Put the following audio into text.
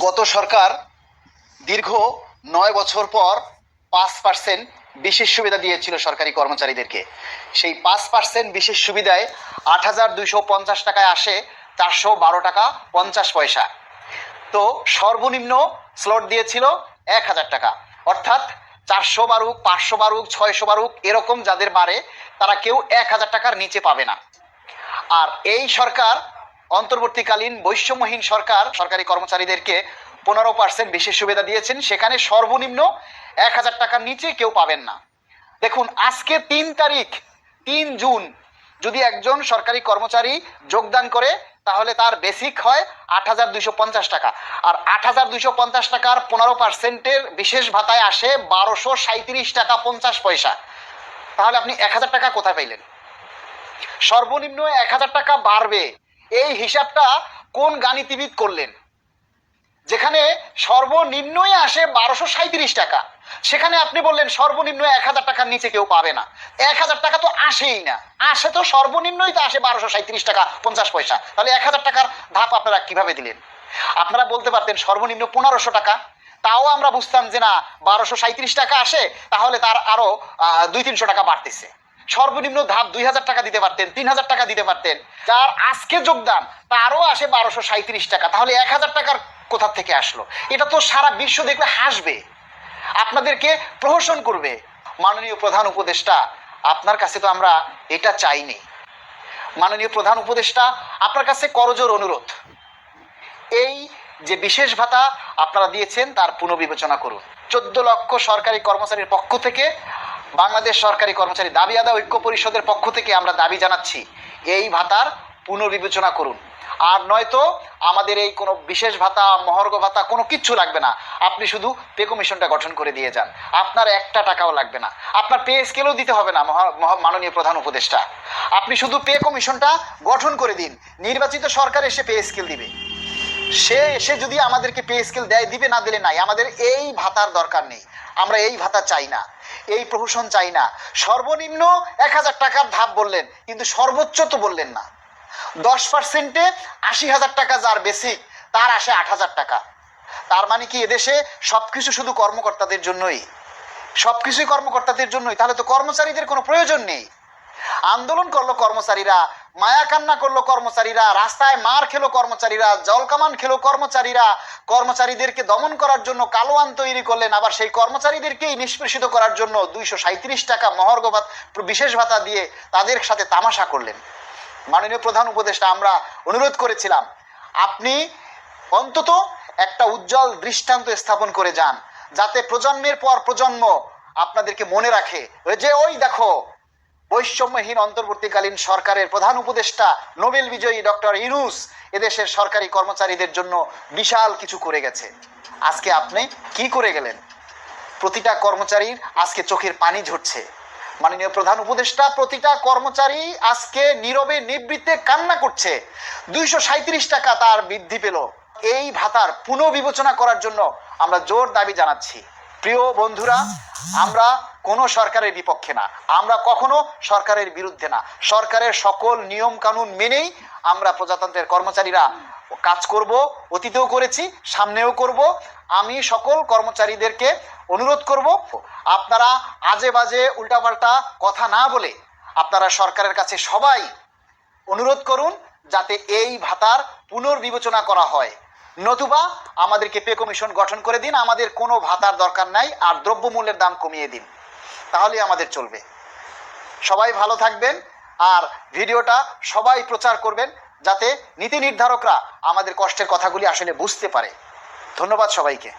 গত সরকার দীর্ঘ নয় বছর পর পাঁচ পার্সেন্ট বিশেষ সুবিধা দিয়েছিল সরকারি কর্মচারীদেরকে। সেই পাঁচ পার্সেন্ট বিশেষ সুবিধায় আট হাজার দুইশো পঞ্চাশ টাকায় আসে চারশো বারো টাকা পঞ্চাশ পয়সা। তো সর্বনিম্ন স্লট দিয়েছিল এক হাজার টাকা। অর্থাৎ চারশো বারুক, পাঁচশো বারুক, ছয়শো বারুক এরকম যাদের বাড়ে, তারা কেউ এক হাজার টাকার নিচে পাবে না। আর এই সরকার অন্তর্বর্তীকালীন বৈষম্যহীন সরকার সরকারি কর্মচারীদেরকে পনেরো পার্সেন্ট বিশেষ সুবিধা দিয়েছেন। সেখানে সর্বনিম্ন এক হাজার টাকার নিচে কেউ পাবেন না। দেখুন, আজকে তিন তারিখ, তিন জুন। যদি একজন সরকারি কর্মচারী যোগদান করে, তাহলে তার বেসিক হয় আট হাজার দুইশো পঞ্চাশ টাকা। আর আট হাজার দুইশো পঞ্চাশ টাকার পনেরো পার্সেন্টের বিশেষ ভাতায় আসে বারোশো সাঁত্রিশ টাকা পঞ্চাশ পয়সা। তাহলে আপনি এক হাজার টাকা কোথায় পাইলেন? সর্বনিম্ন এক হাজার টাকা বাড়বে। এই হিসাবটা কোন গাণিতিবিদ করলেন? যেখানে সর্বনিম্নই আসে বারোশো সাঁত্রিশ টাকা। সেখানে আপনি বললেন সর্বনিম্ন এক হাজার টাকার নিচে কেউ পাবে না। এক হাজার টাকা তো আসেই না। আসে তো সর্বনিম্নই তো আসে বারোশো সাঁত্রিশ টাকা পঞ্চাশ পয়সা। তাহলে এক হাজার টাকার ধাপ আপনারা কীভাবে দিলেন? আপনারা বলতে পারতেন সর্বনিম্ন পনেরোশো টাকা। তাও আমরা বুঝতাম যে না, বারোশো সাঁত্রিশ টাকা আসে, তাহলে তার আরও দুই তিনশো টাকা বাড়তেছে। সর্বনিম্ন ধাপ দুই হাজার টাকা দিতে পারতেন, তিন হাজার টাকা দিতে পারতেন। যার আজকে যোগদান, তারও আসে বারোশো সাঁত্রিশ টাকা। তাহলে এক হাজার টাকার কোথা থেকে আসলো? এটা তো সারা বিশ্ব দেখলে হাসবে। আপনাদেরকে প্রহসন করবে। মাননীয় প্রধান উপদেষ্টা, আপনার কাছে তো আমরা এটা চাইনি। মাননীয় প্রধান উপদেষ্টা, আপনার কাছে করজোর অনুরোধ। এই যে বিশেষ ভাতা আপনারা দিয়েছেন, তার পুনর্বিবেচনা করুন। চোদ্দ লক্ষ সরকারি কর্মচারীর পক্ষ থেকে বাংলাদেশ সরকারি কর্মচারী দাবি আদা ঐক্য পরিষদের পক্ষ থেকে আমরা দাবি জানাচ্ছি, এই ভাতার পুনর্বিবেচনা করুন। আর নয়তো আমাদের এই কোনো বিশেষ ভাতা মহর্গ ভাতা কোনো কিচ্ছু লাগবে না। আপনি শুধু পে কমিশনটা গঠন করে দিয়ে যান। আপনার একটা টাকাও লাগবে না। আপনার পে স্কেলও দিতে হবে না মাননীয় প্রধান উপদেষ্টা। আপনি শুধু পে কমিশনটা গঠন করে দিন। নির্বাচিত সরকার এসে পে স্কেল দিবে। সে এসে যদি আমাদেরকে পে স্কেল দেয়, দিবে না দিলে নাই। আমাদের এই ভাতার দরকার নেই। আমরা এই ভাতা চাই না, এই প্রহসন চাই না। সর্বনিম্ন এক হাজার টাকার ধাপ বললেন, কিন্তু সর্বোচ্চ তো বললেন না। দশ পার্সেন্টে আশি হাজার টাকা যার বেসিক তার আসে আট হাজার টাকা। তার মানে কি, এদেশে সব কিছু শুধু কর্মকর্তাদের জন্যই। সব কিছুই কর্মকর্তাদের জন্যই, তাহলে তো কর্মচারীদের কোনো প্রয়োজন নেই। আন্দোলন করল কর্মচারীরা মায়া কান্না করল কর্মচারীরা, রাস্তায় মার খেলো কর্মচারীরা জলকামান খেলো কর্মচারীরা, কর্মচারীদেরকে দমন করার জন্য কালো আইন তৈরি করলেন, আবার সেই কর্মচারীদেরকেই নিষ্পেষিত করার জন্য দুইশো টাকা মহর্গ বিশেষ ভাতা দিয়ে তাদের সাথে তামাশা করলেন। মাননীয় প্রধান উপদেষ্টা, আমরা অনুরোধ করেছিলাম, আপনি অন্তত একটা উজ্জ্বল দৃষ্টান্ত স্থাপন করে যান, যাতে প্রজন্মের পর প্রজন্ম আপনাদেরকে মনে রাখে, যে ওই দেখো বৈষম্যহীন অন্তর্বর্তীকালীন সরকারের প্রধান উপদেষ্টা, নোবেল বিজয়ী ডক্টর ইনুস এদেশের সরকারি কর্মচারীদের জন্য বিশাল কিছু করে গেছে। আজকে আপনি কি করে গেলেন? প্রতিটা কর্মচারীর আজকে চোখের পানি ঝরছে। মাননীয় প্রধান উপদেষ্টা, প্রতিটা কর্মচারী আজকে নীরবে নিবৃত্তে কান্না করছে। দুইশো টাকা তার বৃদ্ধি পেল। এই ভাতার পুনঃবিবেচনা করার জন্য আমরা জোর দাবি জানাচ্ছি। প্রিয় বন্ধুরা, আমরা কোনো সরকারের বিপক্ষে না। আমরা কখনো সরকারের বিরুদ্ধে না। সরকারের সকল নিয়ম কানুন মেনেই আমরা প্রজাতন্ত্রের কর্মচারীরা কাজ করব, অতীতেও করেছি, সামনেও করব। আমি সকল কর্মচারীদেরকে অনুরোধ করব, আপনারা আজে বাজে উল্টাপাল্টা কথা না বলে আপনারা সরকারের কাছে সবাই অনুরোধ করুন যাতে এই ভাতার পুনর্বিবেচনা করা হয়। নতুবা আমাদেরকে পে কমিশন গঠন করে দিন। আমাদের কোনো ভাতার দরকার নাই। আর দ্রব্যমূল্যের দাম কমিয়ে দিন। তাহলেই আমাদের চলবে। সবাই ভালো থাকবেন আর ভিডিওটা সবাই প্রচার করবেন যাতে নীতি নির্ধারকরা আমাদের কষ্টের কথাগুলি আসলে বুঝতে পারে। ধন্যবাদ সবাইকে।